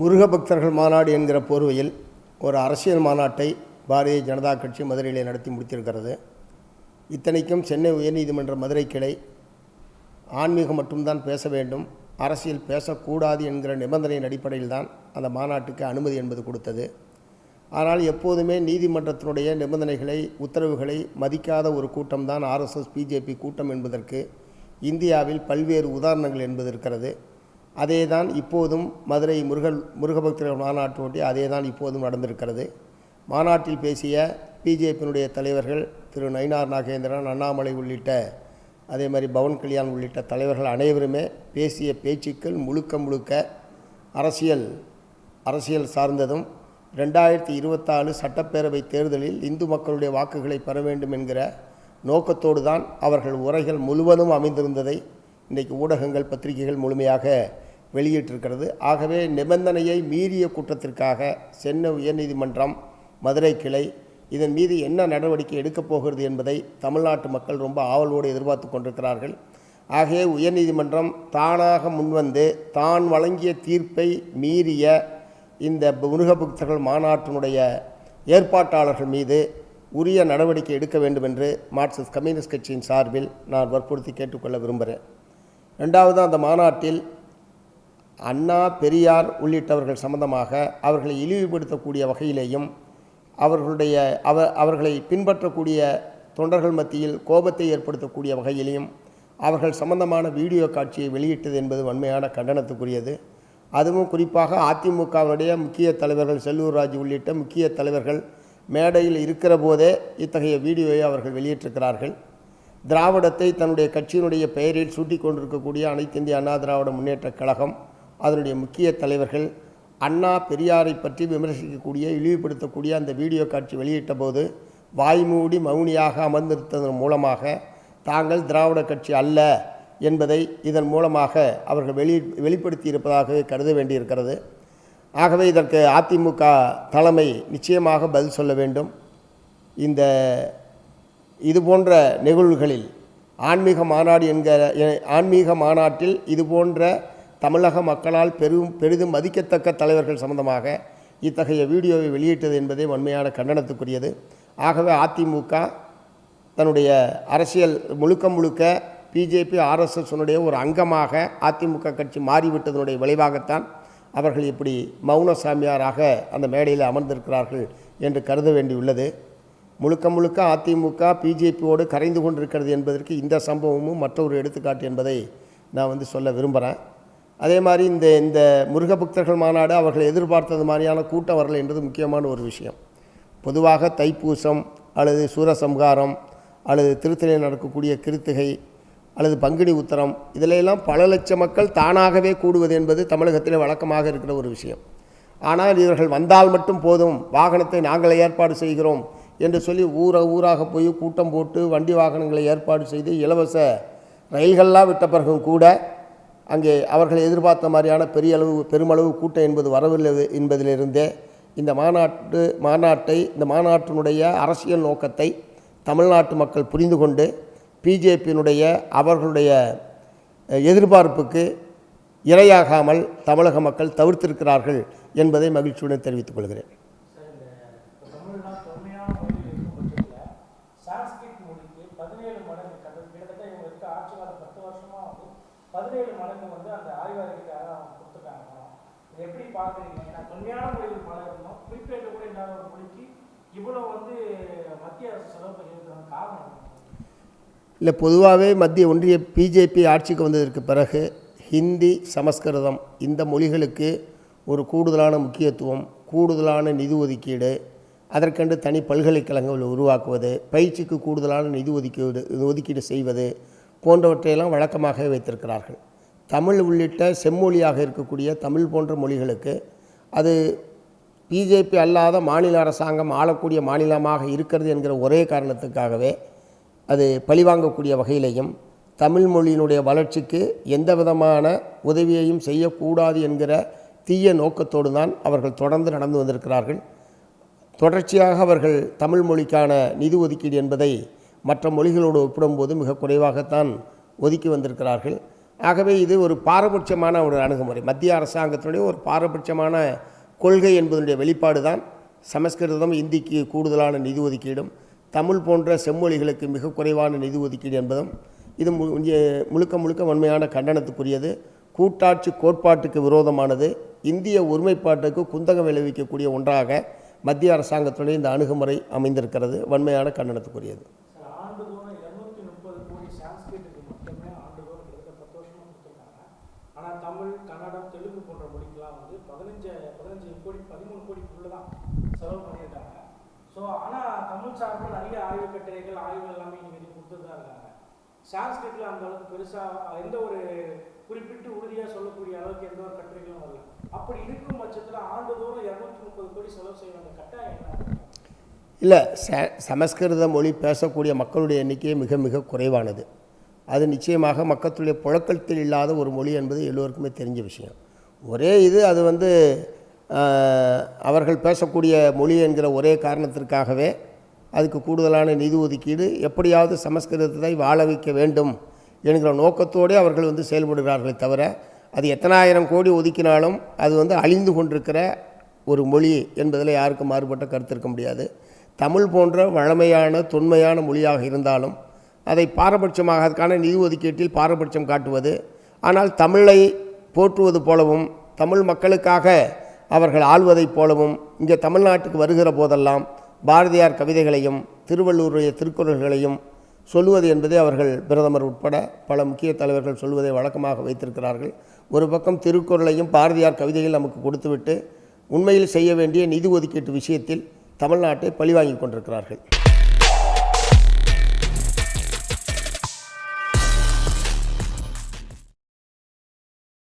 முருக பக்தர்கள் மாநாடு என்கிற போர்வையில் ஒரு அரசியல் மாநாட்டை பாரதிய ஜனதா கட்சி மதுரையிலே நடத்தி முடித்திருக்கிறது. இத்தனைக்கும் சென்னை உயர்நீதிமன்ற மதுரை கிளை ஆன்மீகம் மட்டும்தான் பேச வேண்டும் அரசியல் பேசக்கூடாது என்கிற நிபந்தனையின் அடிப்படையில் தான் அந்த மாநாட்டுக்கு அனுமதி என்பது கொடுத்தது. ஆனால் எப்போதுமே நீதிமன்றத்தினுடைய நிபந்தனைகளை உத்தரவுகளை மதிக்காத ஒரு கூட்டம்தான் ஆர்எஸ்எஸ் பிஜேபி கூட்டம் என்பதற்கு இந்தியாவில் பல்வேறு உதாரணங்கள் என்பது இருக்கிறது. அதே தான் இப்போதும் மதுரை முருகல் முருகபக்தர்கள் மாநாட்டோட்டி அதே தான் இப்போதும் நடந்திருக்கிறது. மாநாட்டில் பேசிய பிஜேபியினுடைய தலைவர்கள் திரு நயினார் நாகேந்திரன் அண்ணாமலை உள்ளிட்ட அதே மாதிரி பவன் கல்யாண் உள்ளிட்ட தலைவர்கள் அனைவருமே பேசிய பேச்சுக்கள் முழுக்க முழுக்க அரசியல் அரசியல் சார்ந்ததும் ரெண்டாயிரத்தி இருபத்தாலு சட்டப்பேரவை தேர்தலில் இந்து மக்களுடைய வாக்குகளை பெற வேண்டும் என்கிற நோக்கத்தோடு தான் அவர்கள் உரைகள் முழுவதும் அமைந்திருந்ததை இன்றைக்கு ஊடகங்கள் பத்திரிகைகள் முழுமையாக வெளியிட்டிருக்கிறது. ஆகவே நிபந்தனையை மீறிய குற்றத்திற்காக சென்னை உயர்நீதிமன்றம் மதுரை கிளை இதன் மீது என்ன நடவடிக்கை எடுக்கப் போகிறது என்பதை தமிழ்நாட்டு மக்கள் ரொம்ப ஆவலோடு எதிர்பார்த்து கொண்டிருக்கிறார்கள். ஆகவே உயர்நீதிமன்றம் தானாக முன்வந்து தான் வழங்கிய தீர்ப்பை மீறிய இந்த முருகபக்தர்கள் மாநாட்டினுடைய ஏற்பாட்டாளர்கள் மீது உரிய நடவடிக்கை எடுக்க வேண்டும் என்று மார்க்சிஸ்ட் கம்யூனிஸ்ட் கட்சியின் சார்பில் நான் வற்புறுத்தி கேட்டுக்கொள்ள விரும்புகிறேன். ரெண்டாவது அந்த மாநாட்டில் அண்ணா பெரியார் உள்ளிட்டவர்கள் சம்பந்தமாக அவர்களை இழிவுபடுத்தக்கூடிய வகையிலேயும் அவர்களுடைய அவ அவர்களை பின்பற்றக்கூடிய தொண்டர்கள் மத்தியில் கோபத்தை ஏற்படுத்தக்கூடிய வகையிலையும் அவர்கள் சம்பந்தமான வீடியோ காட்சியை வெளியிட்டது என்பது வன்மையான கண்டனத்துக்குரியது. அதுவும் குறிப்பாக அதிமுகவினுடைய முக்கிய தலைவர்கள் செல்லூர் ராஜு உள்ளிட்ட முக்கிய தலைவர்கள் மேடையில் இருக்கிற போதே இத்தகைய வீடியோவை அவர்கள் வெளியிட்டிருக்கிறார்கள். திராவிடத்தை தன்னுடைய கட்சியினுடைய பெயரில் சூட்டி கொண்டிருக்கக்கூடிய அனைத்து இந்திய அண்ணா திராவிட முன்னேற்றக் கழகம் அதனுடைய முக்கிய தலைவர்கள் அண்ணா பெரியாரை பற்றி விமர்சிக்கக்கூடிய இழிவுபடுத்தக்கூடிய அந்த வீடியோ காட்சி வெளியிட்ட போது வாய்மூடி மௌனியாக அமர்ந்திருத்ததன் மூலமாக தாங்கள் திராவிட கட்சி அல்ல என்பதை இதன் மூலமாக அவர்கள் வெளி வெளிப்படுத்தி இருப்பதாகவே கருத வேண்டியிருக்கிறது. ஆகவே இதற்கு அதிமுக தலைமை நிச்சயமாக பதில் சொல்ல வேண்டும். இந்த இது போன்ற நிகழ்வுகளில் ஆன்மீக மாநாடு என்கிற ஆன்மீக மாநாட்டில் இது போன்ற தமிழக மக்களால் பெரும் பெரிதும் மதிக்கத்தக்க தலைவர்கள் சம்பந்தமாக இத்தகைய வீடியோவை வெளியிட்டது என்பதே வன்மையான கண்டனத்துக்குரியது. ஆகவே அதிமுக தன்னுடைய அரசியல் முழுக்க முழுக்க பிஜேபி ஆர்எஸ்எஸ்னுடைய ஒரு அங்கமாக அதிமுக கட்சி மாறிவிட்டதனுடைய விளைவாகத்தான் அவர்கள் இப்படி மௌன சாமியாராக அந்த மேடையில் அமர்ந்திருக்கிறார்கள் என்று கருத வேண்டியுள்ளது. முழுக்க முழுக்க அதிமுக பிஜேபியோடு கரைந்து கொண்டிருக்கிறது என்பதற்கு இந்த சம்பவமும் மற்றொரு எடுத்துக்காட்டு என்பதை நான் வந்து சொல்ல விரும்புகிறேன் அதே மாதிரி இந்த இந்த முருகபக்தர்கள் மாநாடு அவர்கள் எதிர்பார்த்தது மாதிரியான கூட்டம் வரலை என்பது முக்கியமான ஒரு விஷயம். பொதுவாக தைப்பூசம் அல்லது சூரசம்ஹாரம் அல்லது திருத்தணியில் நடக்கக்கூடிய கிருத்திகை அல்லது பங்குனி உத்தரம் இதிலெல்லாம் பல லட்சம் மக்கள் தானாகவே கூடுவது என்பது தமிழகத்தில் வழக்கமாக இருக்கிற ஒரு விஷயம். ஆனால் இவர்கள் வந்தால் மட்டும் போதும். வாகனத்தை நாங்கள் ஏற்பாடு செய்கிறோம். என்று சொல்லி ஊர ஊராக போய் கூட்டம் போட்டு வண்டி வாகனங்களை ஏற்பாடு செய்து இலவச ரயில்கள்லாம் விட்ட பிறகும் கூட அங்கே அவர்கள் எதிர்பார்த்த மாதிரியான பெரிய அளவு பெருமளவு கூட்டம் என்பது வரவில்லை என்பதிலிருந்தே இந்த மாநாட்டு மாநாட்டை இந்த மாநாட்டினுடைய அரசியல் நோக்கத்தை தமிழ்நாட்டு மக்கள் புரிந்து கொண்டு பிஜேபியினுடைய அவர்களுடைய எதிர்பார்ப்புக்கு இரையாகாமல் தமிழக மக்கள் தவிர்த்திருக்கிறார்கள் என்பதை மகிழ்ச்சியுடன் தெரிவித்துக் கொள்கிறேன் சார் இந்த இப்ப தமிழ்னா தொன்மையான மொழி இருக்கும் பட்சத்தில் சான்ஸ்கிரிட் மொழிக்கு பதினேழு மடங்கு கட்ட கிட்டத்தட்ட இவங்க இருக்க பத்து வருஷமா வந்து பதினேழு மடங்கு வந்து அந்த ஆய்வாளர்களுக்காக அவங்க கொடுத்துருக்காங்க. இது எப்படி பார்க்குறீங்க? ஏன்னா தொன்மையான முறையில் பல இருந்தோம் குறிப்பேற்ற கூட இல்லாத ஒரு மொழிக்கு இவ்வளோ வந்து மத்திய அரசு செலவு பண்ணியிருக்கிறாங்க காரணம் இல்லை பொதுவாகவே மத்திய ஒன்றிய பிஜேபி ஆட்சிக்கு வந்ததற்கு பிறகு ஹிந்தி சமஸ்கிருதம் இந்த மொழிகளுக்கு ஒரு கூடுதலான முக்கியத்துவம் கூடுதலான நிதி ஒதுக்கீடு அதற்கென்று தனி பல்கலைக்கழகங்கள் உருவாக்குவது பயிற்சிக்கு கூடுதலான நிதி ஒதுக்கீடு ஒதுக்கீடு செய்வது போன்றவற்றையெல்லாம் வழக்கமாக வைத்திருக்கிறார்கள். தமிழ் உள்ளிட்ட செம்மொழியாக இருக்கக்கூடிய தமிழ் போன்ற மொழிகளுக்கு அது பிஜேபி அல்லாத மாநில அரசாங்கம் ஆளக்கூடிய மாநிலமாக இருக்கிறது என்கிற ஒரே காரணத்துக்காகவே அது பழிவாங்கக்கூடிய வகையிலையும் தமிழ் மொழியினுடைய வளர்ச்சிக்கு எந்த விதமான உதவியையும் செய்யக்கூடாது என்கிற தீய நோக்கத்தோடு தான் அவர்கள் தொடர்ந்து நடந்து வந்திருக்கிறார்கள். தொடர்ச்சியாக அவர்கள் தமிழ் மொழிக்கான நிதி ஒதுக்கீடு என்பதை மற்ற மொழிகளோடு ஒப்பிடும்போது மிக குறைவாகத்தான் ஒதுக்கி வந்திருக்கிறார்கள். ஆகவே இது ஒரு பாரபட்சமான ஒரு அணுகுமுறை. மத்திய அரசாங்கத்தினுடைய ஒரு பாரபட்சமான கொள்கை என்பதனுடைய வெளிப்பாடு தான் சமஸ்கிருதம் இந்திக்கு கூடுதலான நிதி ஒதுக்கீடும் தமிழ் போன்ற செம்மொழிகளுக்கு மிக குறைவான நிதி ஒதுக்கீடு என்பதும் இது முழுக்க முழுக்க வன்மையான கண்டனத்துக்குரியது. கூட்டாட்சி கோட்பாட்டுக்கு விரோதமானது இந்திய ஒருமைப்பாட்டுக்கு குந்தகம் விளைவிக்கக்கூடிய ஒன்றாக மத்திய அரசாங்கத்துடைய இந்த அணுகுமுறை அமைந்திருக்கிறது. வன்மையான கண்டனத்துக்குரியது சார் ஆண்டுதோறும் இருநூத்தி முப்பது கோடி சான்ஸ்கிரிட்டுக்கு மட்டுமே ஆண்டுதோறும் கிட்டத்தட்ட பத்து வருஷமா கொடுத்துருக்காங்க ஆனா தமிழ் தெலுங்கு போன்ற மொழிக்கெல்லாம் வந்து பதினஞ்சு பதினஞ்சு கோடி பதிமூணு கோடிக்குள்ள தான் செலவு பண்ணியிருக்காங்க. ஸோ ஆனால் தமிழ் சார்பில் நிறைய ஆய்வு கட்டுரைகள் ஆய்வுகள் எல்லாமே இன்னைக்கு கொடுத்துட்டு தான் இருக்காங்க. சான்ஸ்கிரிட்டில் அந்த அளவுக்கு பெருசாக எந்த ஒரு குறிப்பிட்டு உறுதியாக சொல்லக்கூடிய அளவுக்கு எந்த ஒரு கட்டுரைகளும் வரல. அப்படி இருக்கும் பட்சத்தில் ஆண்டுதோறும் இரநூத்தி முப்பது கோடி செலவு செய்ய வேண்டிய கட்டாயம் என்ன? இல்லை ச சமஸ்கிருத மொழி பேசக்கூடிய மக்களுடைய எண்ணிக்கை மிக மிக குறைவானது. அது நிச்சயமாக மக்களுடைய புழக்கத்தில் இல்லாத ஒரு மொழி என்பது எல்லோருக்குமே தெரிஞ்ச விஷயம். ஒரே இது அது வந்து அவர்கள் பேசக்கூடிய மொழி என்கிற ஒரே காரணத்திற்காகவே அதுக்கு கூடுதலான நிதி ஒதுக்கீடு எப்படியாவது சமஸ்கிருதத்தை வாழ வைக்க வேண்டும் என்கிற நோக்கத்தோடே அவர்கள் வந்து செயல்படுகிறார்களே தவிர அது எத்தனாயிரம் கோடி ஒதுக்கினாலும் அது வந்து அழிந்து கொண்டிருக்கிற ஒரு மொழி என்பதில் யாருக்கும் மாறுபட்ட கருத்து இருக்க முடியாது. தமிழ் போன்ற வழமையான தொன்மையான மொழியாக இருந்தாலும் அதை பாரபட்சமாக அதுக்கான நிதி ஒதுக்கீட்டில் பாரபட்சம் காட்டுவது. ஆனால் தமிழை போற்றுவது போலவும் தமிழ் மக்களுக்காக அவர்கள் ஆள்வதைப் போலவும் இங்கே தமிழ்நாட்டுக்கு வருகிற போதெல்லாம் பாரதியார் கவிதைகளையும் திருவள்ளுவருடைய திருக்குறள்களையும் சொல்லுவது என்பதை அவர்கள் பிரதமர் உட்பட பல முக்கிய தலைவர்கள் சொல்வதை வழக்கமாக வைத்திருக்கிறார்கள். ஒரு பக்கம் திருக்குறளையும் பாரதியார் கவிதையில் நமக்கு கொடுத்துவிட்டு உண்மையில் செய்ய வேண்டிய நிதி ஒதுக்கீட்டு விஷயத்தில் தமிழ்நாட்டை பழிவாங்கி கொண்டிருக்கிறார்கள்.